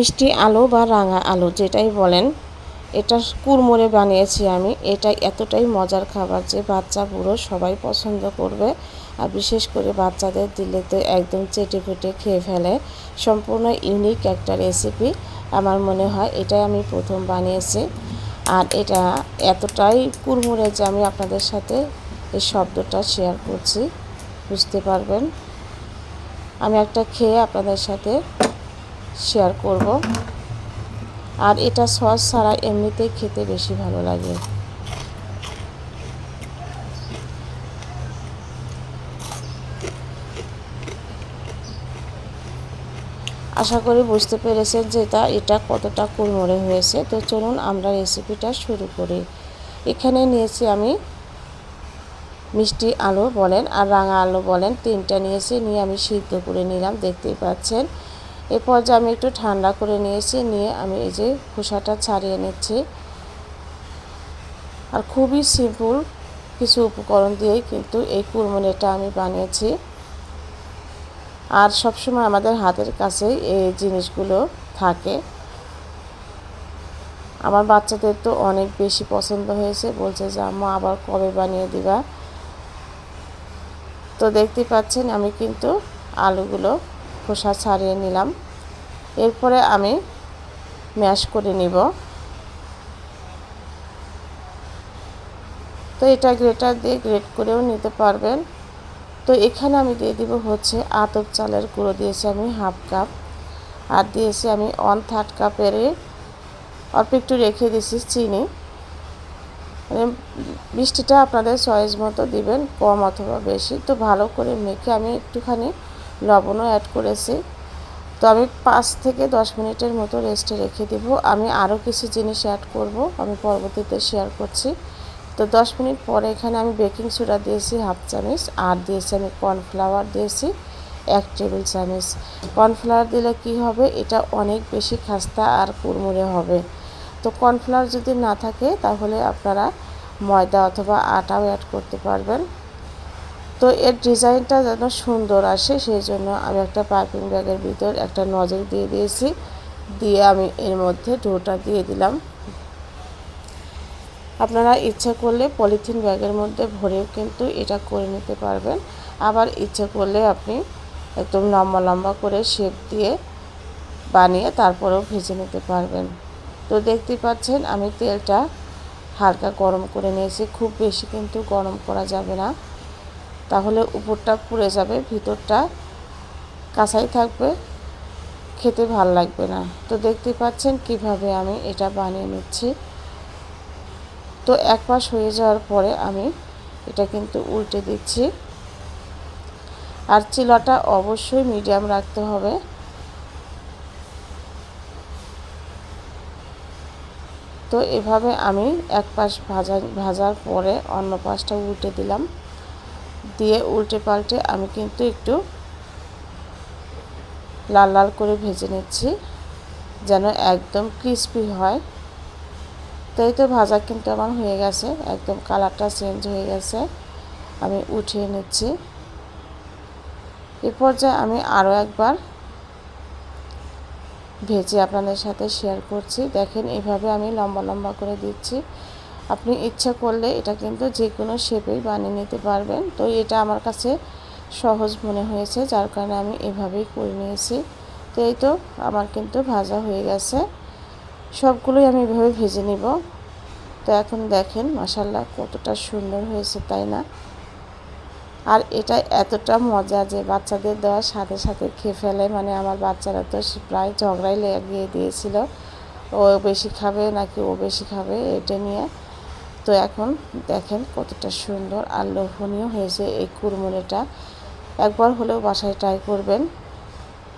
মিষ্টি আলু বা রাঙা আলু যেটাই বলেন, এটা কুড়মুড়ে বানিয়েছি আমি। এটা এতটাই মজার খাবার যে বাচ্চা বুড়ো সবাই পছন্দ করবে আর বিশেষ করে বাচ্চাদের দিলে তো একদম চেটে ফুটে খেয়ে ফেলে। সম্পূর্ণ ইউনিক একটা রেসিপি আমার মনে হয়, এটাই আমি প্রথম বানিয়েছি। আর এটা এতটাই কুড়মুড়ে যে আমি আপনাদের সাথে এই শব্দটা শেয়ার করছি, বুঝতে পারবেন। আমি একটা খেয়ে আপনাদের সাথে শেয়ার করব। আর এটা সস ছাড়া এমনিতেই খেতে বেশি ভালো লাগে। আশা করি বুঝতে পেরেছেন যে এটা এটা কতটা কুড়মুড়ে হয়েছে। তো চলুন আমরা রেসিপিটা শুরু করি। এখানে নিয়েছি আমি মিষ্টি আলু বলেন আর রাঙা আলু বলেন। তিনটা নিয়েছি, নিয়ে আমি সিদ্ধ করে নিলাম, দেখতেই পাচ্ছেন। এরপর যে আমি একটু ঠান্ডা করে নিয়েছি, নিয়ে আমি এই যে খোসাটা ছাড়িয়ে নিচ্ছি। আর খুবই সিম্পল কিছু উপকরণ দিয়েই কিন্তু এই কুরমুনিটা আমি বানিয়েছি। আর সবসময় আমাদের হাতের কাছেই এই জিনিসগুলো থাকে। আমার বাচ্চাদের তো অনেক বেশি পছন্দ হয়েছে, বলছে যে, আম্মা, আবার কবে বানিয়ে দিবা? তো দেখতে পাচ্ছেন আমি কিন্তু আলুগুলো খোসা ছাড়িয়ে নিলাম। এরপরে আমি ম্যাশ করে নিব। তো এটা গ্রেটার দিয়ে গ্রেট করেও নিতে পারবেন। তো এখানে আমি দিয়ে দিব হচ্ছে আতপ চালের গুঁড়ো, দিয়েছি আমি হাফ কাপ। আর দিয়েছি আমি ওয়ান থার্ড কাপের অল্প একটু রেখে দিয়েছি চিনি। মানে মিষ্টিটা আপনাদের চয়েস মতো দিবেন, কম অথবা বেশি। তো ভালো করে মেখে আমি একটুখানি লবণও অ্যাড করেছি। তো আমি পাঁচ থেকে দশ মিনিটের মতো রেস্টে রেখে দেবো। আমি আরও কিছু জিনিস অ্যাড করব, আমি পরবর্তীতে শেয়ার করছি। তো দশ মিনিট পরে এখানে আমি বেকিং সোডা দিয়েছি হাফ চামচ, আর দিয়েছি আমি কর্নফ্লাওয়ার দিয়েছি এক টেবিল চামচ। কর্নফ্লাওয়ার দিলে কি হবে? এটা অনেক বেশি খাস্তা আর কুড়মুড়ে হবে। তো কর্নফ্লাওয়ার যদি না থাকে, তাহলে আপনারা ময়দা অথবা আটাও অ্যাড করতে পারবেন। তো এর ডিজাইনটা যেন সুন্দর আসে, সেই জন্য আমি একটা পাইপিং ব্যাগের ভিতর একটা নজর দিয়ে দিয়েছি। দিয়ে আমি এর মধ্যে ডোটা দিয়ে দিলাম। আপনারা ইচ্ছা করলে পলিথিন ব্যাগের মধ্যে ভরেও কিন্তু এটা করে নিতে পারবেন। আবার ইচ্ছে করলে আপনি একদম লম্বা লম্বা করে শেপ দিয়ে বানিয়ে তারপরেও ভেজে নিতে পারবেন। তো দেখতে পাচ্ছেন, আমি তেলটা হালকা গরম করে নিয়েছি। খুব বেশি কিন্তু গরম করা যাবে না। তাহলে উপরটা পুড়ে যাবে, ভিতরটা কাঁচাই থাকবে, খেতে ভালো লাগবে না। তো দেখতে পাচ্ছেন কীভাবে আমি এটা বানিয়ে নিচ্ছি। তো এক পাশ হয়ে যাওয়ার পরে আমি এটা কিন্তু উল্টে দিচ্ছি। আর চিলাটা অবশ্যই মিডিয়াম রাখতে হবে। তো এভাবে আমি এক পাশ ভাজা, ভাজার পরে অন্য পাশটা উল্টে দিলাম। দিয়ে উল্টে পাল্টে আমি কিন্তু একটু লাল লাল করে ভেজে নিচ্ছি, যেন একদম ক্রিস্পি হয়। তাই তো ভাজা কিন্তু আমার হয়ে গেছে, একদম কালারটা চেঞ্জ হয়ে গেছে। আমি উঠিয়ে নিচ্ছি। এ পর্যায়ে আমি আরও একবার ভেজে আপনাদের সাথে শেয়ার করছি। দেখেন এইভাবে আমি লম্বা লম্বা করে দিচ্ছি। আপনি ইচ্ছা করলে এটা কিন্তু যে কোনো শেপেই বানিয়ে নিতে পারবেন। তো এটা আমার কাছে সহজ মনে হয়েছে, যার কারণে আমি এভাবেই করে নিয়েছি। তো এই তো আমার কিন্তু ভাজা হয়ে গেছে। সবগুলোই আমি এভাবে ভেজে নিব। তো এখন দেখেন মশাল্লা কতটা সুন্দর হয়েছে, তাই না? আর এটা এতটা মজা যে বাচ্চাদের দেওয়ার সাথে সাথে খেয়ে ফেলে। মানে আমার বাচ্চারা তো প্রায় ঝগড়াই লেগে দিয়েছিল, ও বেশি খাবে নাকি ও বেশি খাবে এটা নিয়ে। তো এখন দেখেন কতটা সুন্দর আর লোভনীয় হয়েছে এই কুরমুনিটা একবার হলেও বাসায় ট্রাই করবেন,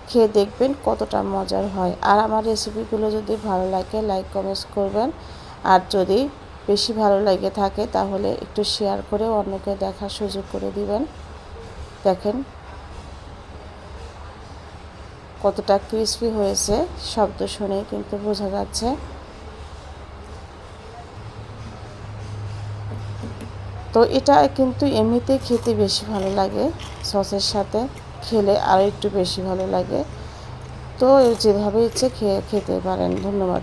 খেয়ে দেখবেন কতটা মজার হয়। আর আমার রেসিপিগুলো যদি ভালো লাগে লাইক কমেন্টস করবেন। আর যদি বেশি ভালো লাগে থাকে, তাহলে একটু শেয়ার করে অন্যকে দেখার সুযোগ করে দিবেন। দেখেন কতটা ক্রিসপি হয়েছে, শব্দ শুনেই কিন্তু বোঝা যাচ্ছে। তো এটা কিন্তু এমনিতে খেতে বেশি ভালো লাগে, সসের সাথে খেলে আরও একটু বেশি ভালো লাগে। তো যেভাবে ইচ্ছে খেয়ে, খেতে পারেন, ধন্যবাদ।